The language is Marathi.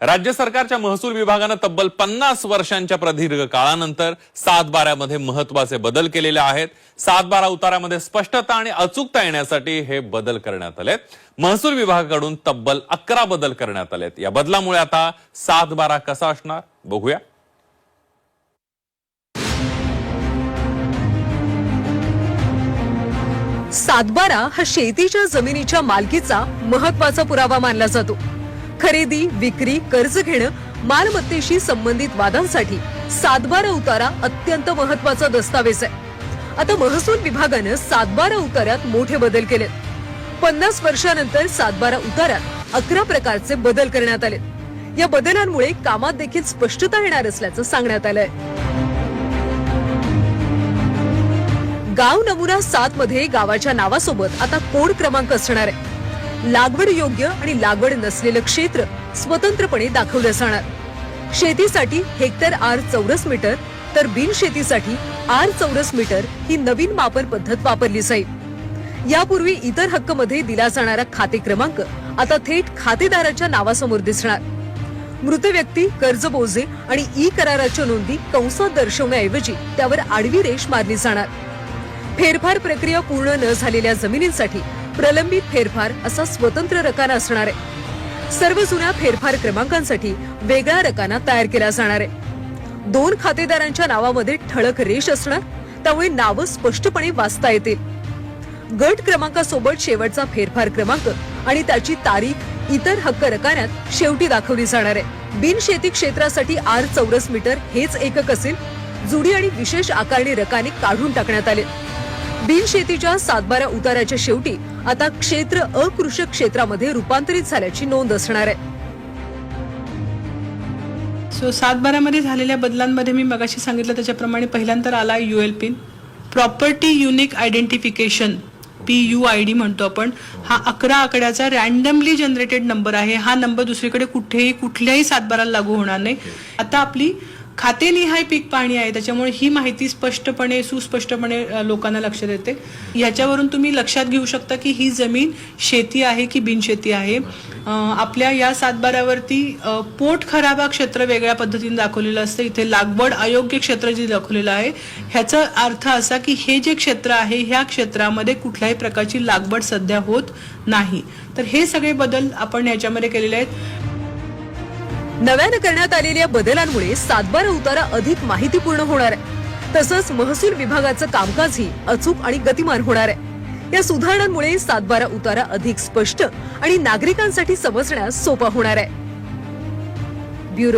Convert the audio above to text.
राज्य सरकारच्या महसूल विभागानं तब्बल पन्नास वर्षांच्या प्रदीर्घ काळानंतर सात महत्त्वाचे बदल केलेले आहेत. सात बारा उतारामध्ये स्पष्टता आणि अचूकता येण्यासाठी हे बदल करण्यात आलेत. महसूल विभागाकडून तब्बल अकरा बदल करण्यात आलेत. या बदलामुळे आता सात बारा कसा असणार? बघूया. सातबारा हा शेतीच्या जमिनीच्या मालकीचा महत्त्वाचा पुरावा मानला जातो. खरेदी विक्री कर्ज घेणं मालमत्तेशी संबंधित वादांसाठी सातबारा उतारा अत्यंत महत्त्वाचा दस्तावेज आहे. आता महसूल विभागानं सातबारा उतारात मोठे बदल केलेत. पन्नास वर्षानंतर सातबारा उतारात अकरा प्रकारचे बदल करण्यात आले या बदलांमुळे कामात देखील स्पष्टता येणार असल्याचं सांगण्यात आलंय. गाव नमुना सात मध्ये गावाच्या नावासोबत आता कोड क्रमांक असणार आहे. लागवड योग्य आणि लागवड नसलेलं क्षेत्र स्वतंत्रपणे दाखवलं जाणार. शेतीसाठी हेक्टर आर चौरस मीटर तर बिनशेतीसाठी आर चौरस मीटर ही नवीन मापन पद्धत वापरली जाईल. यापूर्वी इतर हक्कमध्ये दिला जाणारा खाते क्रमांक आता थेट खातेदाराच्या नावासमोर दिसणार. मृत व्यक्ती कर्ज बोजे आणि ई कराराच्या नोंदी कंसात दर्शवण्याऐवजी त्यावर आडवी रेष मारली जाणार. फेरफार प्रक्रिया पूर्ण न झालेल्या जमिनींसाठी प्रलंबित फेरफार असा स्वतंत्र रकाना असणार आहे. सर्व जुन्या फेरफार क्रमांकांसाठी वेगळा रकाना तयार केला जाणार आहे. दोन खातेदारांच्या नावामध्ये ठळक रेष असणार त्यामुळे नावं स्पष्टपणे वाचता येतील. गट क्रमांकासोबत शेवटचा फेरफार क्रमांक आणि त्याची तारीख इतर हक्क रकान्यात शेवटी दाखवली जाणार आहे. बिनशेती क्षेत्रासाठी आर चौरस मीटर हेच एकक असेल. जुडी आणि विशेष आकारणी रकाने काढून टाकण्यात आले. बिनशेतीच्या सातबारा उताराच्या शेवटी आता क्षेत्र अकृषक क्षेत्रामध्ये रूपांतरित झाल्याची नोंद असणार आहे. सो सातबारामध्ये झालेल्या बदलांमध्ये मी मगाशी सांगितलं त्याच्याप्रमाणे पहिल्यांदा आला U L pin property unique identification P U I D म्हणतो आपण. हा अकरा आकड्याचा रॅन्डमली जनरेटेड नंबर आहे. हा नंबर दुसरीकडे कुठेही कुठल्याही सातबाराला लागू होणार नाही. आता आपली खातेनिहाय पीक पाहणी आहे त्याच्यामुळे ही माहिती स्पष्टपणे सुस्पष्टपणे लोकांना लक्ष देते. याच्यावरून तुम्ही लक्षात घेऊ शकता की ही जमीन शेती आहे की बिनशेती आहे. आपल्या या सातबाऱ्यावरती पोट खराबा क्षेत्र वेगळ्या पद्धतीने दाखवलेलं असतं. इथे लागवड अयोग्य क्षेत्र जे दाखवलेलं आहे ह्याचा अर्थ असा की हे जे क्षेत्र आहे ह्या क्षेत्रामध्ये कुठल्याही प्रकारची लागवड सध्या होत नाही. तर हे सगळे बदल आपण याच्यामध्ये केलेले आहेत. नव्यानं करण्यात आलेल्या बदलांमुळे सातबारा उतारा अधिक माहितीपूर्ण होणार आहे. तसंच महसूल विभागाचं कामकाजही अचूक आणि गतिमान होणार आहे. या सुधारणांमुळे सातबारा उतारा अधिक स्पष्ट आणि नागरिकांसाठी समजण्यास सोपा होणार आहे. ब्युरो